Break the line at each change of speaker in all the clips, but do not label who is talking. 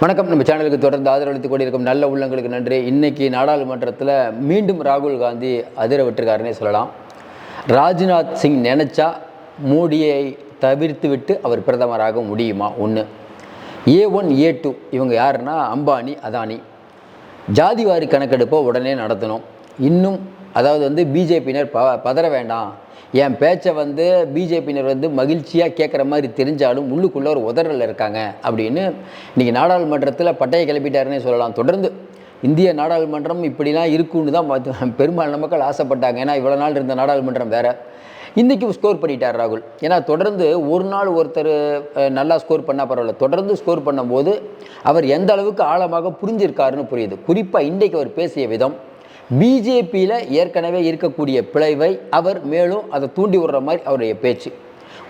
வணக்கம். நம்ம சேனலுக்கு தொடர்ந்து ஆதரவளித்துக் கொண்டிருக்கும் நல்ல உள்ளங்களுக்கு நன்றி. இன்னைக்கு நாடாளுமன்றத்தில் மீண்டும் ராகுல் காந்தி அதிர விட்டுருக்காருன்னே சொல்லலாம். ராஜ்நாத் சிங் நினைச்சா மோடியை தவிர்த்து விட்டு அவர் பிரதமராக முடியுமா? ஒன்று ஏ ஒன் ஏ டூ இவங்க யாருன்னா? அம்பானி அதானி. ஜாதிவாரி கணக்கெடுப்பை உடனே நடத்தணும். இன்னும் அதாவது வந்து பிஜேபியினர் ப பதற வேண்டாம். என் பேச்சை வந்து பிஜேபியினர் வந்து மகிழ்ச்சியாக கேட்குற மாதிரி தெரிஞ்சாலும் உள்ளுக்குள்ளே ஒரு உதறல் இருக்காங்க அப்படின்னு இன்றைக்கி நாடாளுமன்றத்தில் பட்டையை கிளப்பிட்டாருன்னே சொல்லலாம். தொடர்ந்து இந்திய நாடாளுமன்றம் இப்படிலாம் இருக்குன்னு தான் பெரும்பாலான மக்கள் ஆசைப்பட்டாங்க. ஏன்னா இவ்வளோ நாள் இருந்த நாடாளுமன்றம் வேறு. இன்றைக்கி ஸ்கோர் பண்ணிட்டார் ராகுல். ஏன்னா தொடர்ந்து ஒரு நாள் ஒருத்தர் நல்லா ஸ்கோர் பண்ணால் பரவாயில்ல. தொடர்ந்து ஸ்கோர் பண்ணும்போது அவர் எந்த அளவுக்கு ஆழமாக புரிஞ்சிருக்காருன்னு புரியுது. குறிப்பாக இன்றைக்கு அவர் பேசிய விதம் பிஜேபியில் ஏற்கனவே இருக்கக்கூடிய பிளவை அவர் மேலும் அதை தூண்டி விடுற மாதிரி அவருடைய பேச்சு.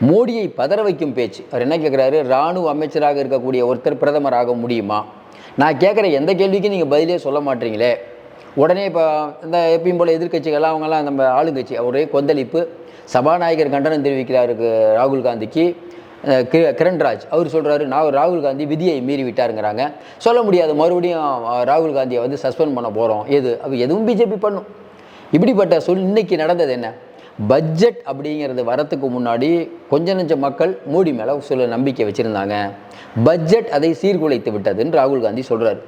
மோடியை பதற வைக்கும் பேச்சு. அவர் என்ன கேட்குறாரு இராணுவ அமைச்சராக இருக்கக்கூடிய ஒருத்தர் பிரதமராக முடியுமா? நான் கேட்குற எந்த கேள்விக்கும் நீங்கள் பதிலே சொல்ல மாட்டீங்களே. உடனே இப்போ இந்த எப்பயும் போல் எதிர்க்கட்சிகள்லாம் அவங்கெல்லாம் நம்ம ஆளுங்கட்சி அவருடைய கொந்தளிப்பு. சபாநாயகர் கண்டனம் தெரிவிக்கிறாருக்கு ராகுல் காந்திக்கு. கிரண்ராஜ் அவர் சொல்கிறாரு நான் ராகுல் காந்தி விதியை மீறி விட்டாருங்கிறாங்க சொல்ல முடியாது மறுபடியும் ராகுல் காந்தியை வந்து சஸ்பெண்ட் பண்ண போகிறோம் எது? அது எதுவும் பிஜேபி பண்ணும். இப்படிப்பட்ட சொல் இன்னைக்கு நடந்தது என்ன? பட்ஜெட் அப்படிங்கிறது வரத்துக்கு முன்னாடி கொஞ்ச நஞ்ச மக்கள் மோடி மேலே சில நம்பிக்கை வச்சுருந்தாங்க. பட்ஜெட் அதை சீர்குலைத்து விட்டதுன்னு ராகுல் காந்தி சொல்கிறார்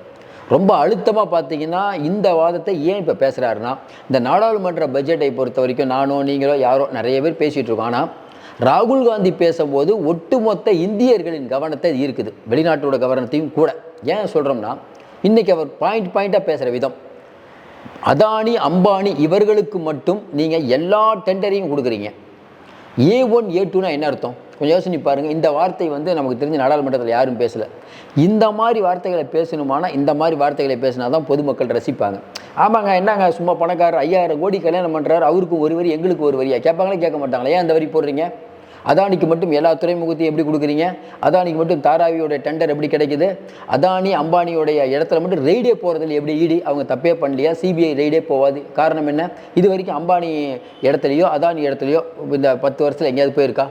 ரொம்ப அழுத்தமாக பார்த்தீங்கன்னா இந்த வாதத்தை ஏன் இப்போ பேசுகிறாருன்னா இந்த நாடாளுமன்ற பட்ஜெட்டை பொறுத்த வரைக்கும் நானோ நீங்களோ யாரோ நிறைய பேர் பேசிகிட்டு இருக்கோம். ஆனால் ராகுல் காந்தி பேசும்போது ஒட்டுமொத்த இந்தியர்களின் கவனத்தை ஈர்க்குது. வெளிநாட்டோட கவனத்தையும் கூட. ஏன் சொல்கிறோம்னா இன்றைக்கி அவர் பாயிண்ட் பாயிண்ட்டாக பேசுகிற விதம். அதானி அம்பானி இவர்களுக்கு மட்டும் நீங்கள் எல்லா டெண்டரையும் கொடுக்குறீங்க. ஏ ஒன் ஏ டூனா என்ன அர்த்தம்? கொஞ்சம் யோசனை பாருங்கள் இந்த வார்த்தை வந்து நமக்கு தெரிஞ்ச நாடாளுமன்றத்தில் யாரும் பேசலை. இந்த மாதிரி வார்த்தைகளை பேசணுமானா இந்த மாதிரி வார்த்தைகளை பேசினா தான் பொதுமக்கள் ரசிப்பாங்க. ஆமாங்க என்னங்க சும்மா பணக்காரர் ஐயாயிரம் கோடி கல்யாணம் பண்ணுறாரு அவருக்கு ஒரு வரி எங்களுக்கு ஒரு வரியா? கேட்பாங்களே கேட்க மாட்டாங்களா? ஏன் அந்த வரி போடுறீங்க? அதானிக்கு மட்டும் எல்லா துறைமுகத்தையும் எப்படி கொடுக்குறீங்க? அதானிக்கு மட்டும் தாராவியோட டெண்டர் எப்படி கிடைக்குது? அதானி அம்பானியோடைய இடத்துல மட்டும் ரெய்டே போகிறதுல எப்படி ஈடி அவங்க தப்பே பண்ணலையா? சிபிஐ ரெய்டே போகாது. காரணம் என்ன? இது வரைக்கும் அம்பானி இடத்துலையோ அதானி இடத்துலையோ இந்த பத்து வருஷத்தில் எங்கேயாவது போயிருக்கா?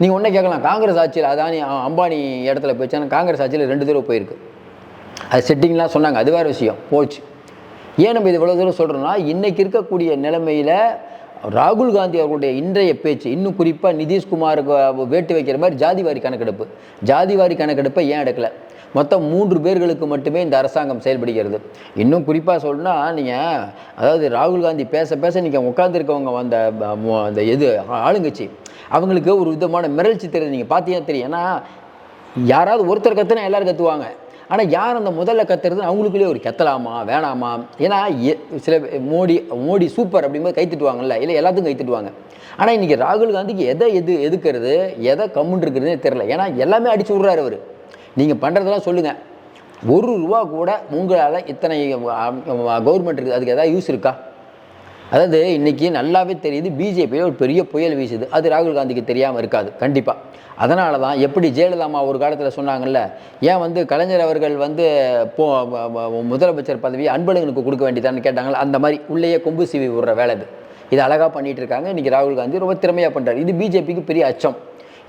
நீங்கள் ஒன்றே கேட்கலாம். காங்கிரஸ் ஆட்சியில் அதானி அம்பானி இடத்துல போயிடுச்சானா காங்கிரஸ் ஆட்சியில் ரெண்டு தடவை போயிருக்கு. அது செட்டிங்லாம் சொன்னாங்க. அது வேறு விஷயம். போச்சு. ஏன் நம்ம இது இவ்வளோ தூரம் சொல்கிறோன்னா இன்றைக்கி இருக்கக்கூடிய நிலைமையில் ராகுல் காந்தி அவர்களுடைய இன்றைய பேச்சு இன்னும் குறிப்பாக நிதிஷ்குமாருக்கு வேட்டு வைக்கிற மாதிரி ஜாதிவாரி கணக்கெடுப்பு. ஜாதிவாரி கணக்கெடுப்பை ஏன் எடுக்கல? மொத்தம் மூன்று பேர்களுக்கு மட்டுமே இந்த அரசாங்கம் செயல்படுகிறது. இன்னும் குறிப்பாக சொல்லணும்னா நீங்கள் அதாவது ராகுல் காந்தி பேச பேச நீங்கள் உட்காந்துருக்கவங்க அந்த அந்த எது ஆளுங்கட்சி அவங்களுக்கு ஒரு விதமான மிரட்சி தெரியுது. நீங்கள் பார்த்தீங்கன்னா தெரியும். ஏன்னா யாராவது ஒருத்தர் கத்துனா எல்லோரும் கத்துவாங்க. ஆனால் யார் அந்த முதல்ல கத்துறது? அவங்களுக்குள்ளே ஒரு கத்தலாமா வேணாமா? ஏன்னா எ- சில மோடி மோடி சூப்பர் அப்படிங்கும்போது கை இல்லை எல்லாத்துக்கும் கை தட்டுவாங்க. ஆனால் இன்றைக்கி ராகுல் காந்திக்கு எதை எது எதுக்கிறது? எதை கம்முன்னு இருக்கிறதுனே தெரில ஏன்னா எல்லாமே அடிச்சு விட்றாரு அவர். நீங்கள் பண்ணுறதெல்லாம் சொல்லுங்கள் ஒரு ரூபா கூட உங்களால் இத்தனை கவர்மெண்ட் இருக்குது அதுக்கு எதாவது யூஸ் இருக்கா? அதாவது இன்றைக்கி நல்லாவே தெரியுது பிஜேபியில் ஒரு பெரிய புயல் வீசுது. அது ராகுல் காந்திக்கு தெரியாமல் இருக்காது கண்டிப்பாக அதனால தான் எப்படி ஜெயலலிதாமா ஒரு காலத்தில் சொன்னாங்கல்ல ஏன் வந்து கலைஞர் அவர்கள் வந்து போ முதலமைச்சர் பதவி அன்பழகனுக்கு கொடுக்க வேண்டியதான்னு கேட்டாங்களா அந்த மாதிரி உள்ளேயே கொம்பு சீவி விடுற வேலை இது. இது அழகாக பண்ணிட்டு இருக்காங்க. இன்றைக்கி ராகுல் காந்தி ரொம்ப திறமையாக பண்ணுறாரு இது பிஜேபிக்கு பெரிய அச்சம்.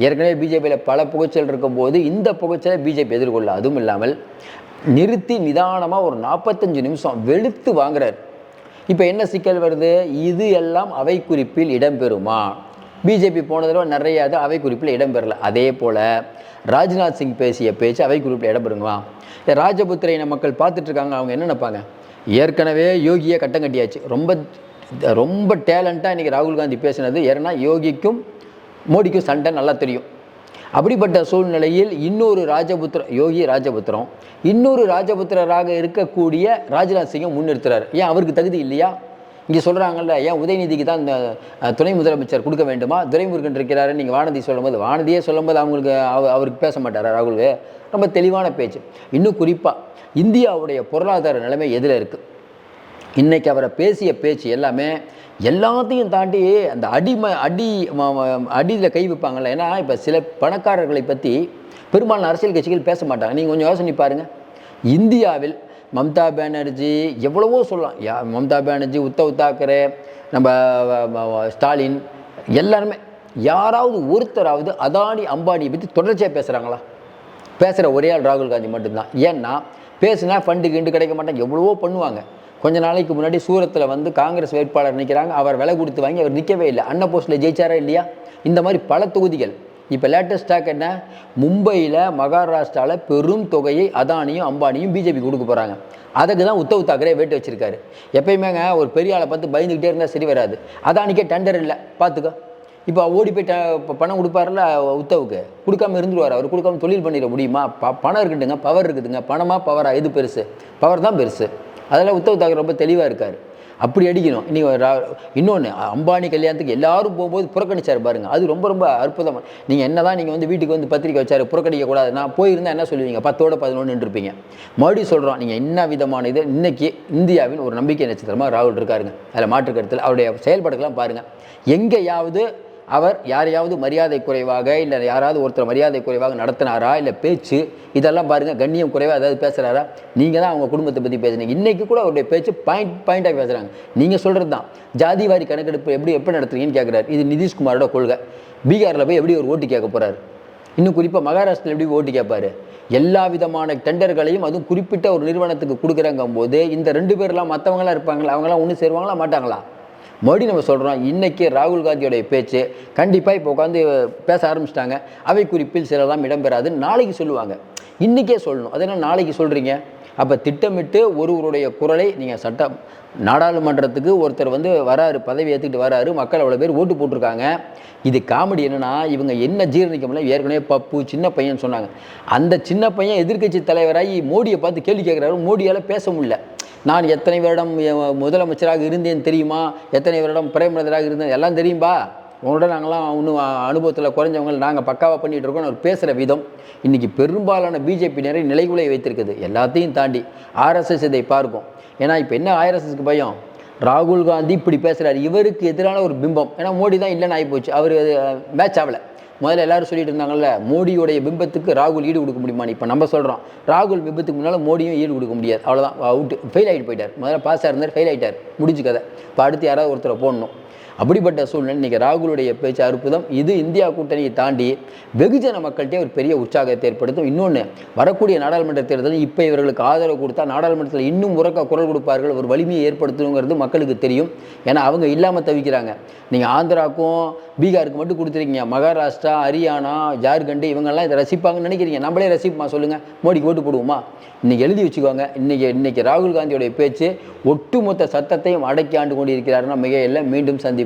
ஏற்கனவே பிஜேபியில் பல புகைச்சல் இருக்கும்போது இந்த புகைச்சலை பிஜேபி எதிர்கொள்ள அதுவும் இல்லாமல் நிறுத்தி நிதானமாக ஒரு நாற்பத்தஞ்சு நிமிஷம் வெளுத்து வாங்குறாரு. இப்போ என்ன சிக்கல் வருது? இது எல்லாம் அவை குறிப்பில் இடம்பெறுமா? பிஜேபி போன தடவை நிறைய அது அவை குறிப்பில் இடம்பெறல. அதே போல் ராஜ்நாத் சிங் பேசிய பேச்சு அவை குறிப்பில் இடம்பெறுமா ராஜபுத்திரையின மக்கள் பார்த்துட்ருக்காங்க அவங்க என்ன நினைப்பாங்க? ஏற்கனவே யோகியை கட்டம் கட்டியாச்சு. ரொம்ப ரொம்ப டேலண்ட்டாக இன்றைக்கி ராகுல் காந்தி பேசினது ஏன்னா யோகிக்கும் மோடிக்கும் சண்டை நல்லா தெரியும். அப்படிப்பட்ட சூழ்நிலையில் இன்னொரு ராஜபுத்திர யோகி ராஜபுத்திரம் இன்னொரு ராஜபுத்திரராக இருக்கக்கூடிய ராஜ்நாத் சிங்கை முன்னிறுத்துறாரு. ஏன் அவருக்கு தகுதி இல்லையா? இங்கே சொல்கிறாங்கல்ல ஏன் உதயநிதிக்கு தான் இந்த துணை முதலமைச்சர் கொடுக்க வேண்டுமா? துரைமுருகன் இருக்கிறாரு. நீங்கள் வானதி சொல்லும்போது வானதியே சொல்லும்போது அவங்களுக்கு அவ- அவருக்கு பேச மாட்டார் ராகுல் ரொம்ப தெளிவான பேச்சு. இன்னும் குறிப்பாக இந்தியாவுடைய பொருளாதார நிலைமை எதில் இருக்குது இன்றைக்கி அவரை பேசிய பேச்சு எல்லாமே எல்லாத்தையும் தாண்டி அந்த அடிமை அடி அடியில் கை வைப்பாங்கள்ல ஏன்னா இப்போ சில பணக்காரர்களை பற்றி பெரும்பாலான அரசியல் கட்சிகள் பேச மாட்டாங்க. நீங்கள் கொஞ்சம் யோசனை பாருங்கள் இந்தியாவில் மம்தா பானர்ஜி எவ்வளவோ சொல்லலாம். யா மம்தா பானர்ஜி உத்தவ் தாக்கரே நம்ம ஸ்டாலின் எல்லாருமே யாராவது ஒருத்தராவது அதானி அம்பானியை பற்றி தொடர்ச்சியாக பேசுகிறாங்களா பேசுகிற ஒரே ஆள் ராகுல் காந்தி மட்டும்தான். ஏன்னா பேசுனா ஃபண்டு கிண்டு கிடைக்க மாட்டாங்க. எவ்வளவோ பண்ணுவாங்க. கொஞ்ச நாளைக்கு முன்னாடி சூரத்தில் வந்து காங்கிரஸ் வேட்பாளர் நிற்கிறாங்க அவர் விலை கொடுத்து வாங்கி அவர் நிற்கவே இல்லை. அன்ன போஸ்ட்டில் ஜெயிச்சாரா இல்லையா? இந்த மாதிரி பல தொகுதிகள். இப்போ லேட்டஸ்டாக என்ன? மும்பையில் மகாராஷ்டிராவில் பெரும் தொகையை அதானியும் அம்பானியும் பிஜேபி கொடுக்க போகிறாங்க அதுக்கு தான் உத்தவ் தாக்கரே வேட்டு வச்சுருக்காரு. எப்பயுமேங்க ஒரு பெரிய ஆளை பார்த்து பயந்துக்கிட்டே இருந்தால் சரி வராது. அதானிக்கே டெண்டர் இல்லை. பார்த்துக்கோ. இப்போ ஓடி போய் ட- பணம் கொடுப்பார்ல உத்தவுக்கு. கொடுக்காம இருந்துருவார் அவர். கொடுக்காம தொழில் பண்ணிட முடியுமா? ப பணம் இருக்குதுங்க. பவர் இருக்குதுங்க. பணமாக பவரா எது பெருசு? பவர் தான் பெருசு. அதெல்லாம் உத்தவ் தாக்கரே ரொம்ப தெளிவாக இருக்கார். அப்படி அடிக்கணும். இன்னைக்கு இன்னொன்று அம்பானி கல்யாணத்துக்கு எல்லாரும் போகும்போது புறக்கணிச்சார் பாருங்கள் அது ரொம்ப ரொம்ப அற்புதமாக நீங்கள் என்ன தான் நீங்கள் வந்து வீட்டுக்கு வந்து பத்திரிக்கை வச்சாரு புறக்கணிக்கக்கூடாது நான் போயிருந்தால் என்ன சொல்லுவீங்க? பத்தோட பதினொன்று இருப்பீங்க மறுபடியும் சொல்கிறோம் நீங்கள் என்ன விதமான இது? இன்றைக்கி இந்தியாவின் ஒரு நம்பிக்கை நட்சத்திரமாக ராகுல் இருக்காருங்க. அதில் மாற்று கருத்தில் அவருடைய செயல்பாடுகள்லாம் பாருங்கள் எங்கேயாவது அவர் யாரையாவது மரியாதை குறைவாக இல்லை யாராவது ஒருத்தர் மரியாதை குறைவாக நடத்தினாரா? இல்லை பேச்சு இதெல்லாம் பாருங்கள் கண்ணியம் குறைவாக ஏதாவது பேசுகிறாரா நீங்கள் தான் அவங்க குடும்பத்தை பற்றி பேசுனீங்க. இன்றைக்கி கூட அவருடைய பேச்சு பாயிண்ட் பாயிண்ட்டாக பேசுகிறாங்க நீங்கள் சொல்கிறது தான் ஜாதிவாரி கணக்கெடுப்பு எப்படி எப்படி நடத்துறீங்கன்னு கேட்குறாரு இது நிதிஷ்குமாரோட கொள்கை. பீகாரில் போய் எப்படி ஒரு ஓட்டு கேட்க போகிறாரு இன்னும் குறிப்பாக மகாராஷ்டிரத்தில் எப்படி ஓட்டு கேட்பார்? எல்லா விதமான டெண்டர்களையும் அதுவும் குறிப்பிட்ட ஒரு நிறுவனத்துக்கு கொடுக்குறாங்கும் போது இந்த ரெண்டு பேர்லாம் மற்றவங்களாம் இருப்பாங்களா? அவங்களாம் ஒன்று சேருவாங்களா மாட்டாங்களா? மறுபடியும் நம்ம சொல்கிறோம் இன்றைக்கி ராகுல் காந்தியோடைய பேச்சு கண்டிப்பாக இப்போ உட்காந்து பேச ஆரம்பிச்சிட்டாங்க. அவை குறிப்பில் சிலலாம் இடம்பெறாது. நாளைக்கு சொல்லுவாங்க. இன்றைக்கே சொல்லணும். அதனால் நாளைக்கு சொல்கிறீங்க அப்போ திட்டமிட்டு ஒருவருடைய குரலை நீங்கள் சட்டம் நாடாளுமன்றத்துக்கு ஒருத்தர் வந்து வராரு பதவி ஏற்றுக்கிட்டு வராரு மக்கள் அவ்வளோ பேர் ஓட்டு போட்டிருக்காங்க. இது காமெடி என்னன்னா இவங்க என்ன ஜீரணிக்க முடியல ஏற்கனவே பப்பு சின்ன பையன் சொன்னாங்க. அந்த சின்ன பையன் எதிர்க்கட்சி தலைவராகி மோடியை பார்த்து கேள்வி கேட்குறாரு. மோடியால் பேச முடியல. நான் எத்தனை வருடம் முதலமைச்சராக இருந்தேன் தெரியுமா? எத்தனை வருடம் பிரைம் இருந்தேன்? எல்லாம் தெரியும்பா? உங்களோட நாங்களாம் இன்னும் அனுபவத்தில் குறைஞ்சவங்க நாங்கள் பக்காவாக பண்ணிகிட்டு இருக்கோம்னு அவர் பேசுகிற விதம் இன்றைக்கி பெரும்பாலான பிஜேபி நிறைய நிலைகுலையை வைத்திருக்குது. எல்லாத்தையும் தாண்டி ஆர்எஸ்எஸ் இதை பார்க்கும். ஏன்னா இப்போ என்ன ஆர்எஸ்எஸ்க்கு பயம்? ராகுல் காந்தி இப்படி பேசுகிறார் இவருக்கு எதிரான ஒரு பிம்பம். ஏன்னா மோடி தான் இல்லைன்னு ஆகிப்போச்சு அவர் மேட்ச் ஆகலை. முதல்ல எல்லாரும் சொல்லிட்டு இருந்தாங்கல்ல மோடியோடைய பிம்பத்துக்கு ராகுல் ஈடு கொடுக்க முடியுமா இப்போ நம்ம சொல்கிறோம் ராகுல் பிம்பத்துக்கு முன்னால் மோடியும் ஈடு கொடுக்க முடியாது. அவ்வளோதான் அவுட் ஃபெயில் ஆகிட்டு போயிட்டார். முதல்ல பாஸ் இருந்தார் ஃபெயில் ஆகிட்டார் முடிஞ்சு கதை. இப்போ அடுத்து யாராவது ஒருத்தரை போடணும். அப்படிப்பட்ட சூழ்நிலை. இன்றைக்கி ராகுலுடைய பேச்சு அற்புதம். இது இந்தியா கூட்டணியை தாண்டி வெகுஜன மக்கள்கிட்டே ஒரு பெரிய உற்சாகத்தை ஏற்படுத்தும். இன்னொன்று வரக்கூடிய நாடாளுமன்ற தேர்தலில் இப்போ இவர்களுக்கு ஆதரவு கொடுத்தா நாடாளுமன்றத்தில் இன்னும் உறக்க குரல் கொடுப்பார்கள். ஒரு வலிமையை ஏற்படுத்தணுங்கிறது மக்களுக்கு தெரியும். ஏன்னா அவங்க இல்லாமல் தவிக்கிறாங்க. நீங்கள் ஆந்திராக்கும் பீகாருக்கு மட்டும் கொடுத்துருக்கீங்க. மகாராஷ்டிரா ஹரியானா ஜார்க்கண்ட் இவங்கெல்லாம் இதை ரசிப்பாங்கன்னு நினைக்கிறீங்க. நம்மளே ரசிப்போமா? சொல்லுங்கள் மோடிக்கு ஓட்டு போடுவோமா? இன்றைக்கி எழுதி வச்சுக்கோங்க. இன்றைக்கி இன்றைக்கி ராகுல் காந்தியோடைய பேச்சு ஒட்டுமொத்த சத்தத்தையும் அடக்கி ஆண்டு கொண்டிருக்கிறாருன்னா மிக எல்லாம் மீண்டும் சந்திப்பு